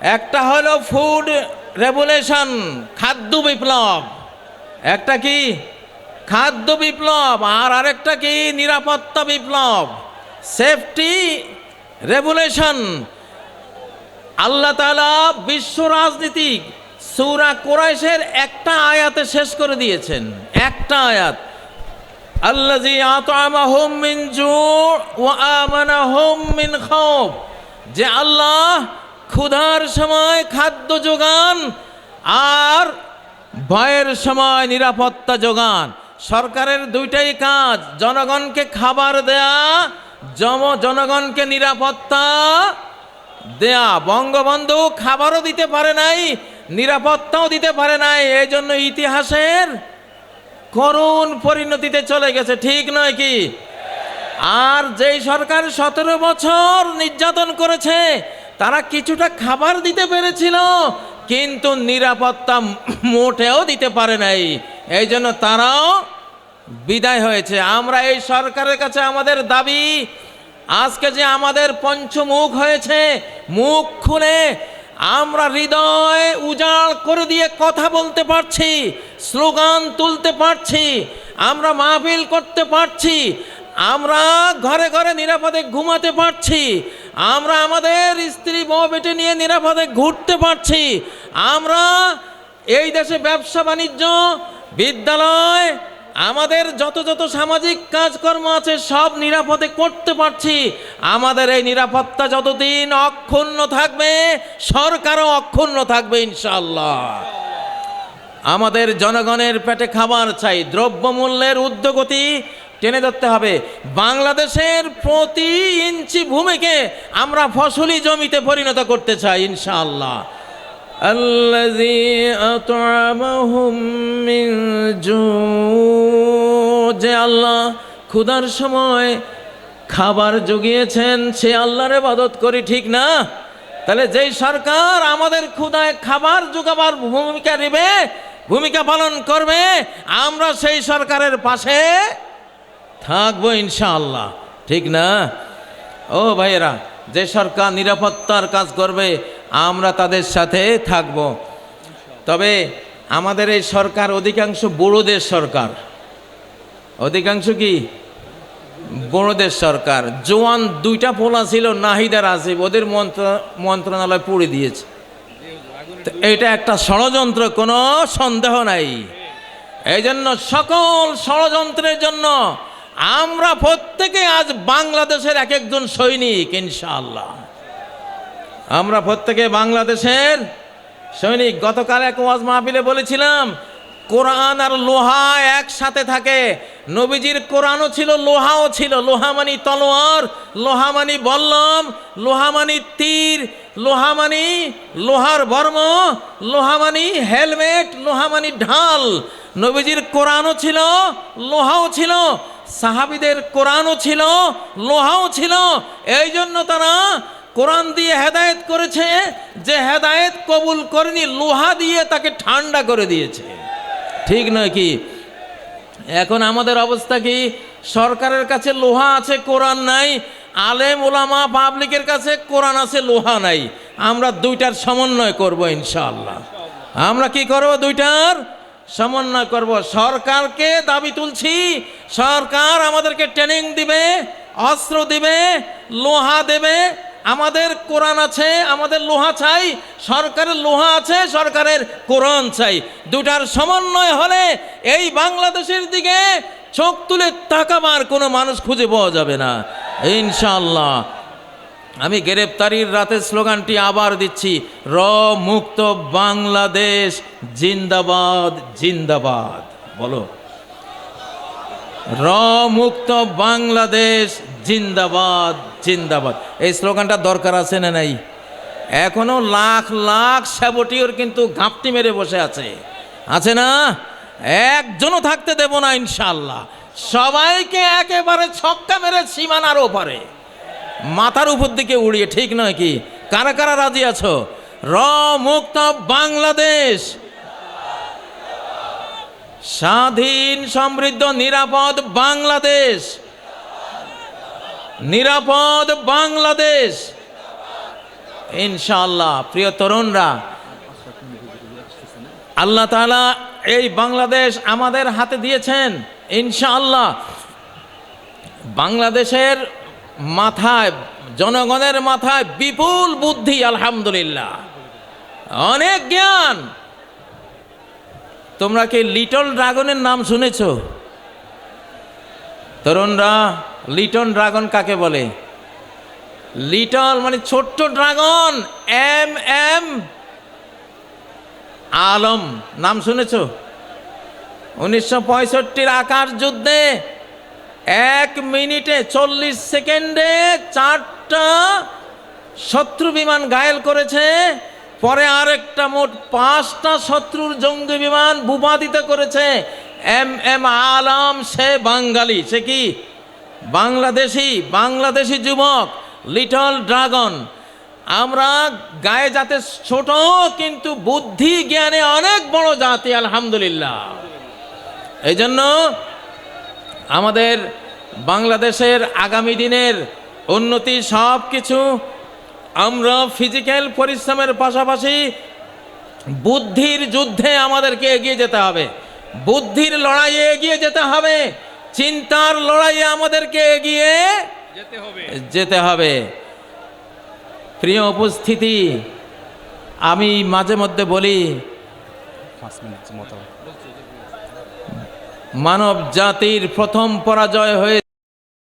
একটা হলো food revolution খাদ্য বিপ্লব। একটা কি? খাদ্য বিপ্লব আর আরেকটা কি? নিরাপত্তা বিপ্লব। সেফটি রেভুলেশন আল্লাহ তালা বিশ্ব রাজনীতিক সৌরা কোরাইশের একটা আয়াতে শেষ করে দিয়েছেন। একটা আয়াত। আল্লাজি আতআমাহুম মিন জু ওয়া আমানাহুম মিন খাউফ। যে আল্লাহ ক্ষুধার সময় খাদ্য যোগান আর ভয়ের সময় নিরাপত্তা যোগান। সরকারের দুইটাই কাজ, জনগণকে খাবার দেয়া, জম জনগণকে নিরাপত্তা দেয়া। বঙ্গবন্ধু খাবারও দিতে পারে নাই, নিরাপত্তাও দিতে পারে নাই এই জন্য ইতিহাসের করুণ পরিণতিতে চলে গেছে, ঠিক নয় কি? আর যেই সরকার সতেরো বছর নির্যাতন করেছে তারা কিছুটা খাবার দিতে পেরেছিল, কিন্তু নিরাপত্তা মোটেও দিতে পারে নাই। এই জন্য তারাও বিদায় হয়েছে। আমরা এই সরকারের কাছে আমাদের দাবি, আজকে যে আমাদের পঞ্চমুখ হয়েছে, মুখ খুলে আমরা হৃদয় উজাড় করে দিয়ে কথা বলতে পারছি, স্লোগান তুলতে পারছি, আমরা মাহফিল করতে পারছি, আমরা ঘরে ঘরে নিরাপদে ঘুমাতে পারছি আমরা আমাদের স্ত্রী বউ বেটে নিয়ে নিরাপদে ঘুরতে পারছি। আমরা এই দেশে ব্যবসা বাণিজ্য, বিদ্যালয়, আমাদের যত যত সামাজিক কাজকর্ম আছে সব নিরাপদে করতে পারছি। আমাদের এই নিরাপত্তা যতদিন অক্ষুণ্ণ থাকবে, সরকারও অক্ষুণ্ণ থাকবে ইনশাল্লাহ আমাদের জনগণের পেটে খাবার চাই, দ্রব্যমূল্যের উদ্যোগতি টেনে ধরতে হবে। বাংলাদেশের প্রতি ইঞ্চি ভূমিকে আমরা ফসলি জমিতে পরিণত করতে চাই, ইনশাআল্লাহ। যে আল্লাহ ক্ষুধার সময় খাবার জুগিয়েছেন, সে আল্লাহরে ইবাদত করি, ঠিক না? তাহলে যেই সরকার আমাদের ক্ষুধায় খাবার জোগাবার ভূমিকা নেবে, ভূমিকা পালন করবে, আমরা সেই সরকারের পাশে থাকব ইনশাআল্লাহ। ঠিক না? ও ভাইয়েরা, যে সরকার নিরাপত্তার কাজ করবে, আমরা তাদের সাথে থাকব। তবে আমাদের এই সরকার অধিকাংশ বড়োদের সরকার। অধিকাংশ কি? বড়োদের সরকার। জোয়ান দুইটা পোলা ছিল নাহিদার আসিফ, ওদের মন্ত্র, মন্ত্রণালয় পুড়ে দিয়েছে। এটা একটা ষড়যন্ত্র, কোনো সন্দেহ নাই। এই জন্য সকল ষড়যন্ত্রের জন্য আমরা প্রত্যেকে আজ বাংলাদেশের এক একজন সৈনিক, ইনশাআল্লাহ। আমরা প্রত্যেকে বাংলাদেশের সৈনিক। গতকাল এক ওয়াজ মাহফিলে বলেছিলাম, কোরআন আর লোহা একসাথে থাকে। নবীজির কোরআনও ছিল, লোহাও ছিল। লোহা মানি তলোয়ার, লোহা মানি বল্লম, লোহা মানি তীর, লোহা মানি লোহার বর্ম, লোহা মানি হেলমেট, লোহা মানি ঢাল। নবীজির কোরআনও ছিল, লোহাও ছিল। সাহাবিদের কোরআনও ছিল, লোহাও ছিল। এই জন্য তারা কোরআন দিয়ে হেদায়েত করেছে, যে হেদায়েত কবুল করেনি, লোহা দিয়ে তাকে ঠান্ডা করে দিয়েছে। ঠিক নয় কি? এখন আমাদের অবস্থা কি? সরকারের কাছে লোহা আছে, কোরআন নাই। আলেম ওলামা পাবলিকের কাছে কোরআন আছে, লোহা নাই। আমরা দুইটার সমন্বয় করব ইনশাআল্লাহ। আমরা কি করব দুইটার? সমন্বয় করব। সরকারকে দাবি তুলছি। সরকার আমাদেরকে ট্রেনিং দিবে, অস্ত্র দিবে, লোহা দেবে। আমাদের কোরআন আছে, আমাদের লোহা চাই। সরকারের লোহা আছে, সরকারের কোরআন চাই। দুটার সমন্বয় হলে এই বাংলাদেশের দিকে চোখ তুলে তাকাবার কোনো মানুষ খুঁজে পাওয়া যাবে না। ইনশাল্লাহ আমি গ্রেপ্তারির রাতের স্লোগানটি আবার দিচ্ছি র মুক্ত বাংলাদেশ জিন্দাবাদ জিন্দাবাদ। বলো। র মুক্ত বাংলাদেশ জিন্দাবাদ জিন্দাবাদ। এই স্লোগানটা দরকার আছে না নাই? এখনও লাখ লাখ স্যাবটিওর কিন্তু ঘাপটি মেরে বসে আছে। আছে না? একজনও থাকতে দেব না ইনশাল্লাহ সবাইকে একেবারে ছক্কা মেরে সীমানার ওপারে। মাথার উপর দিকে উড়িয়ে, ঠিক নয় কি? কারা কারা রাজি আছো? র মুক্ত বাংলাদেশ। স্বাধীন, সমৃদ্ধ, নিরাপদ বাংলাদেশ। নিরাপদ বাংলাদেশ। ইনশাআল্লাহ, প্রিয় তরুণরা, আল্লাহ তাআলা এই বাংলাদেশ আমাদের হাতে দিয়েছেন, ইনশাআল্লাহ। বাংলাদেশের মাথায়, জনগণের মাথায় বিপুল বুদ্ধি, আলহামদুলিল্লাহ। অনেক জ্ঞান। তোমরা কি লিটল ড্রাগনের নাম শুনেছ? তরুণরা, লিটল ড্রাগন কাকে বলে? লিটল মানে ছোট্ট ড্রাগন, এম এম, আলম। নাম শুনেছ? উনিশশো পঁয়ষট্টির আকাশ যুদ্ধে এক মিনিটে চল্লিশ সেকেন্ডে চারটা শত্রু বিমান ঘায়েল করেছে। পরে আরেকটা মোট পাঁচটা শত্রুর জঙ্গি বিমান ভূপাতিত করেছে। এম এম আলম, সে বাঙালি, সে কি? বাংলাদেশি বাংলাদেশি যুবক, লিটল ড্রাগন। আমরা গায়ে যাতে ছোট, কিন্তু বুদ্ধি জ্ঞানে অনেক বড় জাতি, আলহামদুলিল্লাহ। এই জন্য আমাদের বাংলাদেশের আগামী দিনের উন্নতি সব কিছু আমরা ফিজিক্যাল পরিশ্রমের পাশাপাশি বুদ্ধির যুদ্ধে আমাদেরকে এগিয়ে যেতে হবে। বুদ্ধির লড়াইয়ে এগিয়ে যেতে হবে চিন্তার লড়াইয়ে আমাদেরকে এগিয়ে যেতে হবে। যেতে হবে। প্রিয় উপস্থিতি আমি মাঝে মধ্যে বলি পাঁচ মিনিট মতো। মানব জাতির প্রথম পরাজয় হয়ে